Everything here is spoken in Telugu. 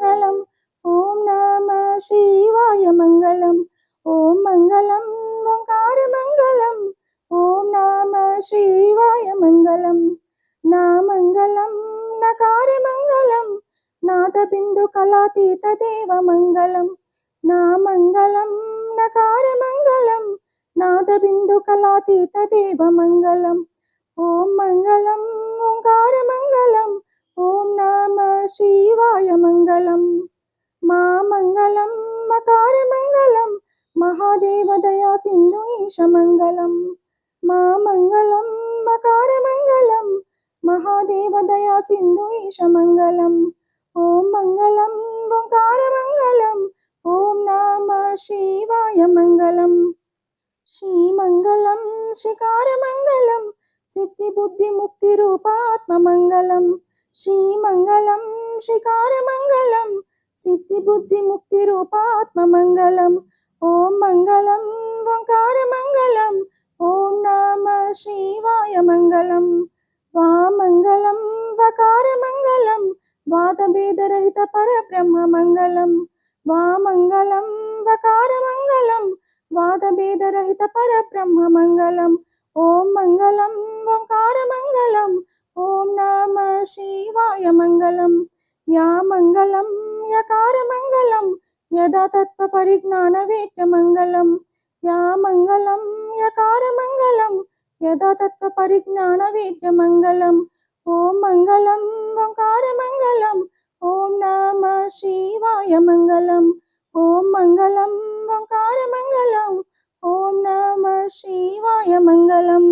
మంగళం. ఓం నమ శివాయ మంగళం. ఓం మంగళం ఓంకార మంగళం. ఓం నమ శివాయ మంగళం. నా మంగళం నకార మంగళం. నాద బిందు కళాతీత దేవ మంగళం. నా మంగళం నకార మంగళం. నాద బిందు కళాతీత దేవ మంగళం. ఓం మంగళం ఓంకార దేవదయా సింధు ఈశ మంగళం మా మంగళం మకార మంగళం మహాదేవదయా సింధు ఈశ మంగళం. ఓం మంగళం ఓంకార మంగళం ఓం నామ శివాయ మంగళం. శ్రీమంగళం శిఖారమంగళం సిద్ధి బుద్ధి ముక్తి రూపాత్మ మంగళం. శ్రీమంగళం శిఖారమంగళం సిద్ధి బుద్ధి ముక్తి రూపాత్మ మంగళం. ఓం మంగళం ఓంకార మంగళం ఓం నామ శివాయ మంగళం. వా మంగళం వకార మంగళం వాదభేదరహిత పరబ్రహ్మ మంగళం. వా మంగళం వకార మంగళం వాదభేదరహిత పరబ్రహ్మ మంగళం. ఓం మంగళం ఓంకార మంగళం ఓం నామ శివాయ మంగళం. యా మంగళం యకార మంగళం యదా పరిజ్ఞాన వేద్య మంగళం యా మంగళం యకార మంగళం యదా పరిజ్ఞాన వేద్య మంగళం ఓం మంగళం ఓంకార మంగళం ఓం నమ శివాయ మంగళం ఓం మంగళం ఓంకార మంగళం ఓం నమ శివాయ మంగళం